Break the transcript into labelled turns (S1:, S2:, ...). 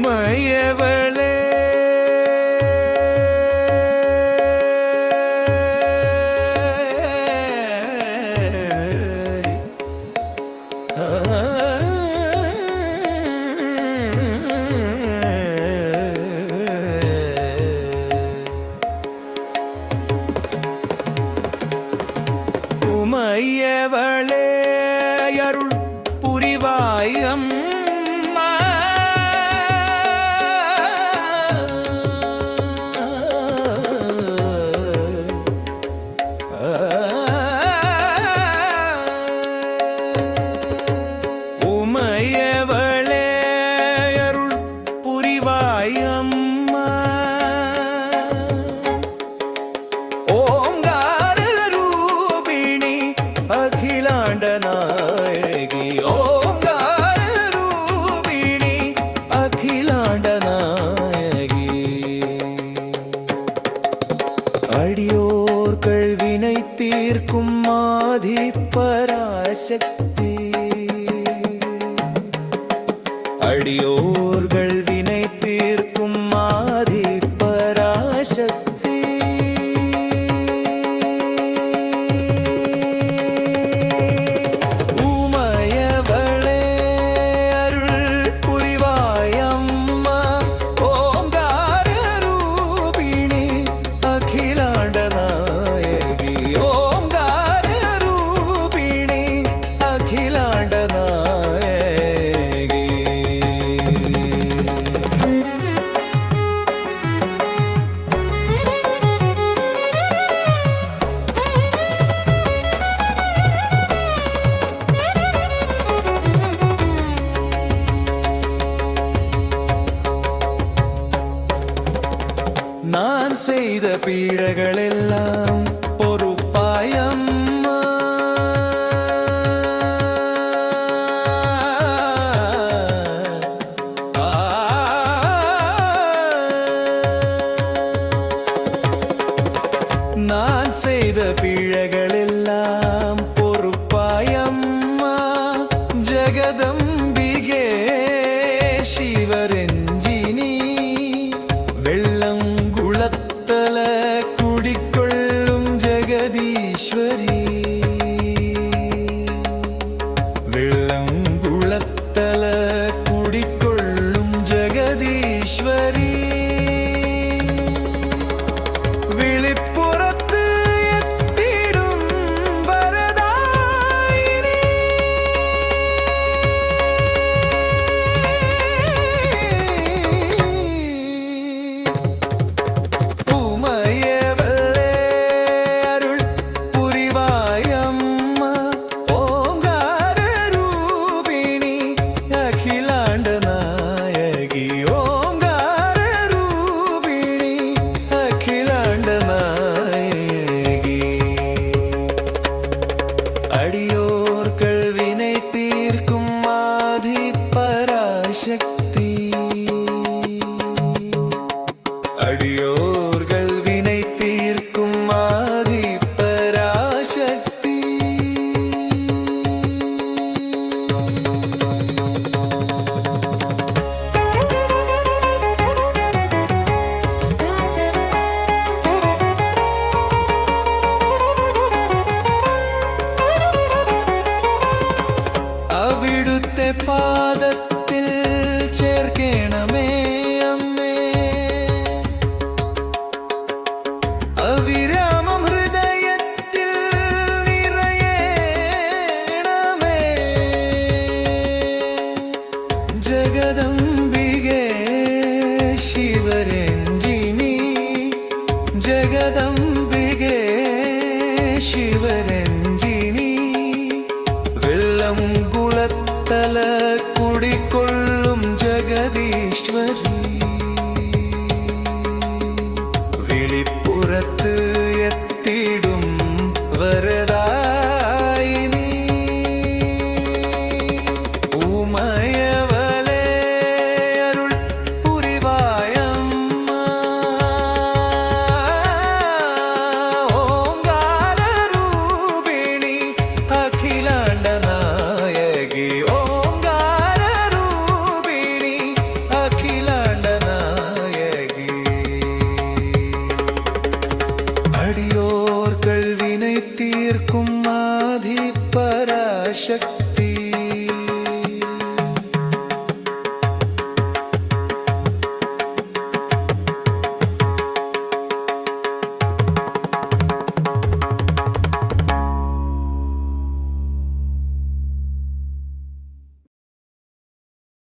S1: ഉമയവളെ. ഉമയവളെ അരുൾ പുരിവായം அடியோர்கள் வினை தீர்க்கும் மாதி பராசக்தி போர்கள் வினை பீழகளெல்லாம் பொறுப்பாயம்மா. நான் செய்த பீழ அடியோ குலத்தல குடிக்கொள்ளும் ஜெகதீஸ்வரி வெளிப்புறத்து எத்திடும் തീർക്കും ആധിപരാശക്തി